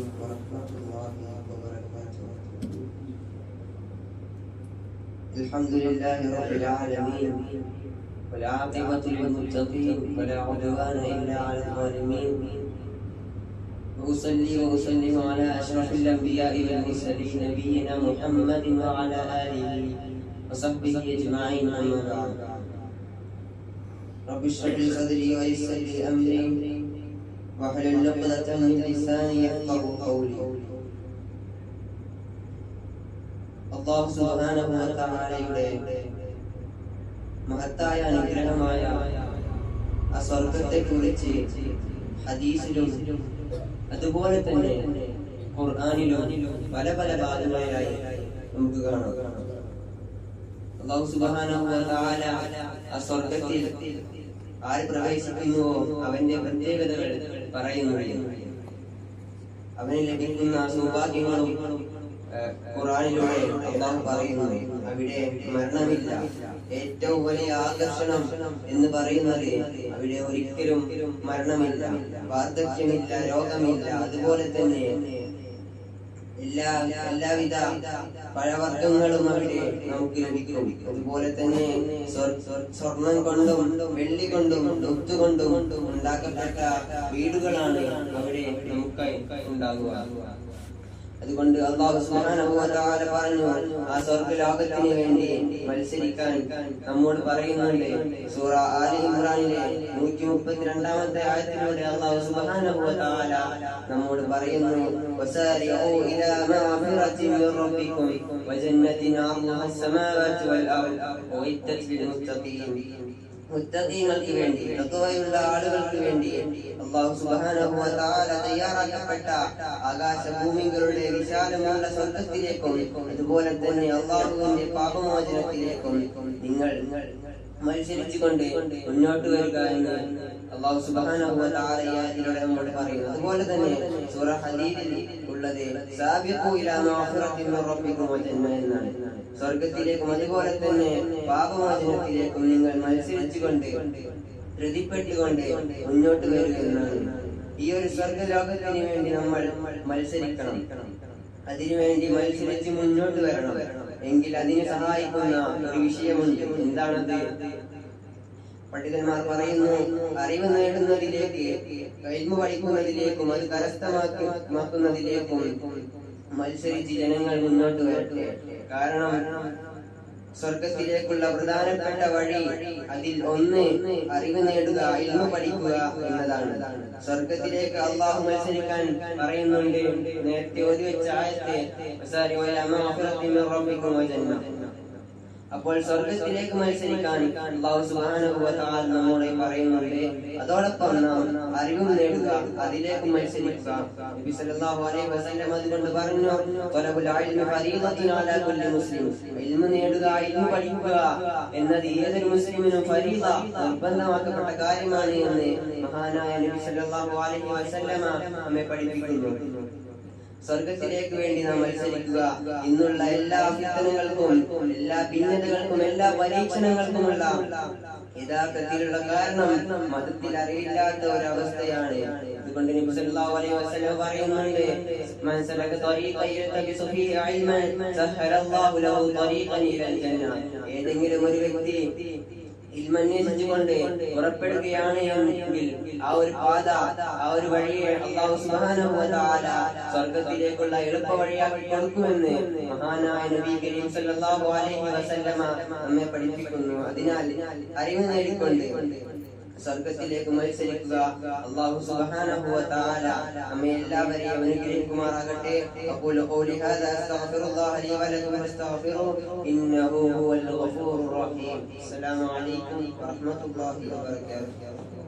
ورحمة الله وبركاته الحمد لله رب العالمين والعاقبة للمتقين ولا عدوان إلا على الظالمين. وأصلي وأسلم على أشرف الأنبياء والمرسلين نبينا محمد وعلى آله وصحبه أجمعين أما بعد. رب اشرح لي صدري ويسر لي أمري. واحلل عقدة من لساني يفقه قولي അള്ളാഹു സുബ്ഹാനഹു വ തആലയുടെ മഹത്തായ അനുഗ്രഹമായ ആ സ്വർഗത്തെ കുറിച്ച് ഹദീസിലും അതുപോലെ തന്നെ ഖുർആനിലും പല പല ഭാഗങ്ങളിലായി നമുക്ക് കാണാം അള്ളാഹു സുബ്ഹാനഹു വ തആല ആ സ്വർഗത്തിൽ ആര് പ്രവേശിക്കുന്നുവോ അവന്റെ പ്രത്യേകതകൾ പറയുന്നു അവന് ലഭിക്കുന്ന സൗഭാഗ്യങ്ങളും ഖുറാനിലൂടെ എല്ലാം പറയുന്നു അവിടെ മരണമില്ല. ഏറ്റവും വലിയ ആകർഷണം എന്ന് പറയുന്നത് അവിടെ ഒരിക്കലും മരണമില്ല. വാർദ്ധക്യമില്ല രോഗമില്ല. അതുപോലെ തന്നെ എല്ലാ എല്ലാവിധ പഴവർഗങ്ങളും അവിടെ നമുക്ക് ലഭിക്കും. അതുപോലെ തന്നെ സ്വർ- സ്വർ- സ്വർണം കൊണ്ടും വെള്ളി കൊണ്ടും കൊണ്ടും ഉണ്ടാക്കപ്പെട്ട വീടുകളാണ് അവിടെ നമുക്ക് ഉണ്ടാകുക അതുകൊണ്ട് അള്ളാഹു സുബ്ഹാനഹു വ തആല പറഞ്ഞു ആ സ്വർഗ്ഗലോകത്തിന് വേണ്ടി മത്സരിക്കാൻ നമ്മോട് പറയുന്നുണ്ട് സൂറ ആലി ഇമ്രാനിലെ നൂറ്റി മുപ്പത്തിരണ്ടാമത്തെ ആയത്തിലൂടെ അള്ളാഹു സുബ്ഹാനഹു വ തആല നമ്മോട് പറയുന്നു വസാരിഉ ഇലാ മഗ്ഫിറത്തിൻ മിൻ റബ്ബിക്കും വജന്നത്തിൻ അർളുഹ السماوات والأرض وعدت للمتقين മുത്തഖീങ്ങൾക്ക് വേണ്ടി തഖ്വയുള്ള ആളുകൾക്ക് വേണ്ടി അല്ലാഹു സുബ്ഹാനഹു വ തആല തയ്യാറാക്കപ്പെട്ട ആകാശഭൂമികളുടെ വിശാലമുള്ള സ്വർഗത്തിലേക്കും അതുപോലെ തന്നെ അല്ലാഹുവിന്റെ പാപമോചനത്തിലേക്കും നിങ്ങൾ മത്സരിച്ചുകൊണ്ട് മുന്നോട്ട് വരിക എന്ന് അല്ലാഹു സുബ്ഹാനഹു വ തആല ഈ നമ്മോട് പറയുന്നു. അതുപോലെ തന്നെ സൂറ ഹദീദിൽ ഉള്ളത് സാബിഖു ഇലാ മഗ്ഫിറത്തിൻ മിൻ റബ്ബിക്കും വ ജന്ന എന്നാണ്. സ്വർഗത്തിലേക്കും അതുപോലെ തന്നെ പാപമോചനത്തിലേക്കും നിങ്ങൾ മത്സരിച്ചുകൊണ്ട് പ്രതിപ്പെട്ടുകൊണ്ട് മുന്നോട്ട് വരിക എന്നാണ്. ഈ ഒരു സ്വർഗലോകത്തിന് വേണ്ടി നമ്മൾ മത്സരിക്കണം. അതിനുവേണ്ടി മത്സരിച്ച് മുന്നോട്ട് വരണം. എങ്കിൽ അതിനെ സഹായിക്കുന്ന ഒരു വിഷയമുണ്ട്. എന്താണത്? പണ്ഡിതന്മാർ പറയുന്നു അറിവ് നേടുന്നതിലേക്ക് കഴിവ് പഠിക്കുന്നതിലേക്കും അത് കരസ്ഥമാക്കുന്നതിലേക്കും മത്സരിച്ച് ജനങ്ങൾ മുന്നോട്ട് വരട്ടെ. കാരണം സ്വർഗത്തിലേക്കുള്ള പ്രധാനപ്പെട്ട വഴി അതിൽ ഒന്ന് അറിവ് നേടുക ഇൽമ പഠിക്കുക എന്നതാണ്. സ്വർഗത്തിലേക്ക് അള്ളാഹു മത്സരിക്കാൻ പറയുന്നുണ്ട് നേരത്തെ ഒരു വെച്ച ആയത്തെ വസാരി വലാ മഗ്ഫിറത്തിൻ മിൻ റബ്ബിക്കും വജന്ന അപ്പോൾ സ്വർഗത്തിലേക്ക് മത്സരിക്കാൻ അള്ളാഹു തആല നമ്മോട് പറയുന്നുണ്ട്. അതോടൊപ്പം നാം അറിവും നേടുക അതിലേക്ക് മത്സരിക്കുക. നബി സല്ലല്ലാഹു അലൈഹി വസല്ലം അതുകൊണ്ട് പറഞ്ഞു തലബുൽ ഇൽമി ഫരീദത്തുൻ അലാ കുല്ലി മുസ്ലിം. ഇൽമ നേടുക ഇൽമ പഠിക്കുക എന്നത് ഏതൊരു മുസ്ലിമിനും ഫരീദ നിർബന്ധമാക്കപ്പെട്ട കാര്യമാണ് എന്ന് മഹാനായ നബി സല്ലല്ലാഹു അലൈഹി വസല്ലമ നമ്മെ പഠിപ്പിക്കുന്നു. സ്വർഗത്തിലേക്ക് വേണ്ടി നാം മത്സരിക്കുക. ഇന്നുള്ള എല്ലാ ഫിത്തനകൾക്കും എല്ലാ ഭിന്നതകൾക്കും എല്ലാ പരീക്ഷണങ്ങൾക്കുമുള്ള യഥാർത്ഥത്തിലുള്ള കാരണം മതത്തിൽ അറിയില്ലാത്ത ഒരവസ്ഥയാണ്. അലൈഹി വസല്ലം ജന്ന. ഏതെങ്കിലും ഒരു വ്യക്തി ഇൽമന്വേഷിച്ചുകൊണ്ട് പുറപ്പെടുകയാണ് എങ്കിൽ ആ ഒരു പാത ആ ഒരു വഴിയെ അള്ളാഹു തആല സ്വർഗത്തിലേക്കുള്ള എളുപ്പ വഴിയാക്കി കൊടുക്കുമെന്ന് മഹാനായ നബി കരീം സല്ലല്ലാഹു അലൈഹി വസല്ലമ നമ്മെ പഠിപ്പിക്കുന്നു. അതിനാൽ അറിവ് നേടിക്കൊണ്ട് സ്വർഗത്തിലേക്ക് മത്സരിക്കുക അള്ളാഹു സുബ്ഹാനഹു വ തആല നമ്മെ എല്ലാവരെയും അനുഗ്രഹിക്കുമാറാകട്ടെ അഖൂലു ഖൗലി ഹാദാ അസ്തഗ്ഫിറുല്ലാഹ ലി വലക്കും വസ്തഗ്ഫിറു ഇന്നഹു ഹുവൽ ഗഫൂറുർ റഹീം അസ്സലാമു അലൈക്കും വറഹ്മത്തുള്ളാഹി വബറകാതുഹു